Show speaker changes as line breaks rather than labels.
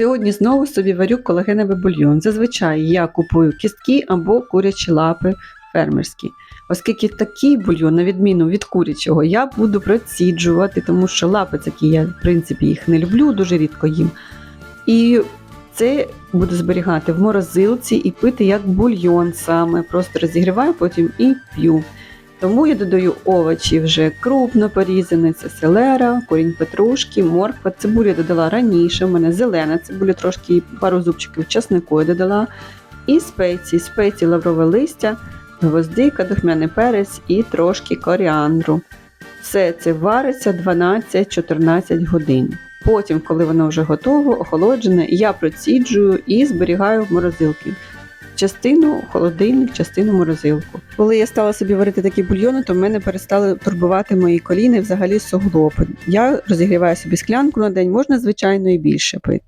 Сьогодні знову собі варю колагеновий бульйон. Зазвичай я купую кістки або курячі лапи фермерські. Оскільки такий бульйон, на відміну від курячого, я буду проціджувати, тому що лапи такі я, в принципі, їх не люблю, дуже рідко їм. І це буду зберігати в морозилці і пити як бульйон саме. Просто розігріваю потім і п'ю. Тому я додаю овочі вже крупно порізані, це селера, корінь петрушки, морква. Цибулю я додала раніше. У мене зелена цибуля, трошки пару зубчиків часнику я додала. І спеції, спеції лаврове листя, гвоздика, духмяний перець і трошки коріандру. Все це вариться 12-14 годин. Потім, коли воно вже готово, охолоджене, я проціджую і зберігаю в морозилці. Частину холодильник, частину морозилку. Коли я стала собі варити такі бульйони, то мене перестали турбувати мої коліни, взагалі суглоби. Я розігріваю собі склянку на день, можна звичайно і більше пити.